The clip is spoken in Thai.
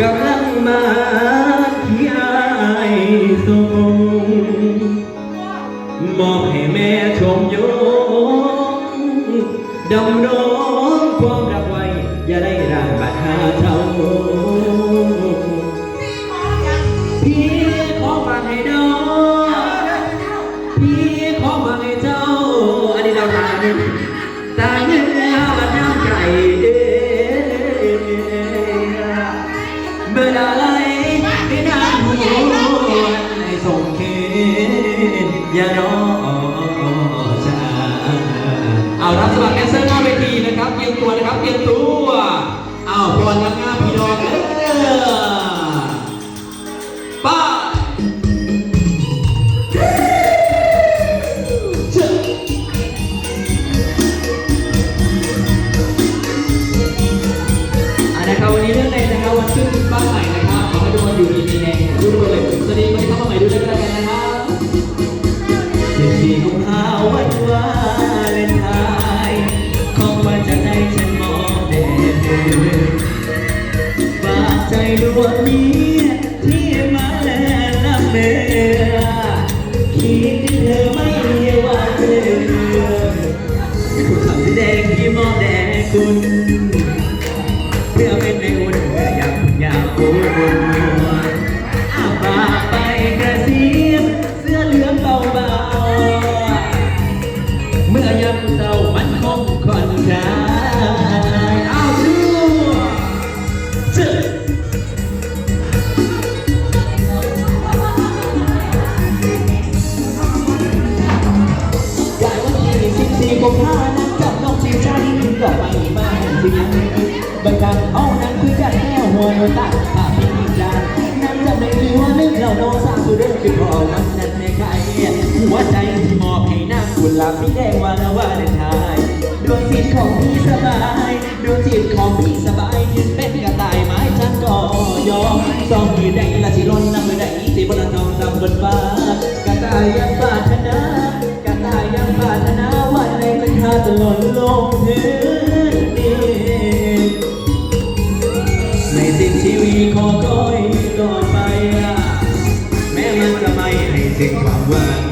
กำลังมาที่อายส่งมอบให้แม่ชมยงดำรง แต่เนื้อมันน้ำใจเด้เมื่อใดไม่นานหัวให้ส่งคืนอย่ารอช้าเอารับสมัครแดนเซอร์หน้าเวทีนะครับเตรียมตัวนะครับเตรียมตัวเอาบอลงามๆพี่น้อง คิดถึงเธอไม่ว่าเธอคุณ ริงบังกันเอานังคุยกันแค่หัวโนตาอาพิมพ์จานนั้นจำได้ดีว่าเรื่องเราโดนสร้างสุดเรื่องคือพอวันนั้นในใครหัวใจที่มอบให้นางกุหลาบพี่แดงวันละวันทายดวงจิตของพี่สบายดวงจิตของพี่สบายยืนเป็นกระต่ายไม้ฉันก็ยอมสองมือได้ละชิล้นั่งำมือได้ที่บนทองจำบนฟ้ากระต่ายยัง when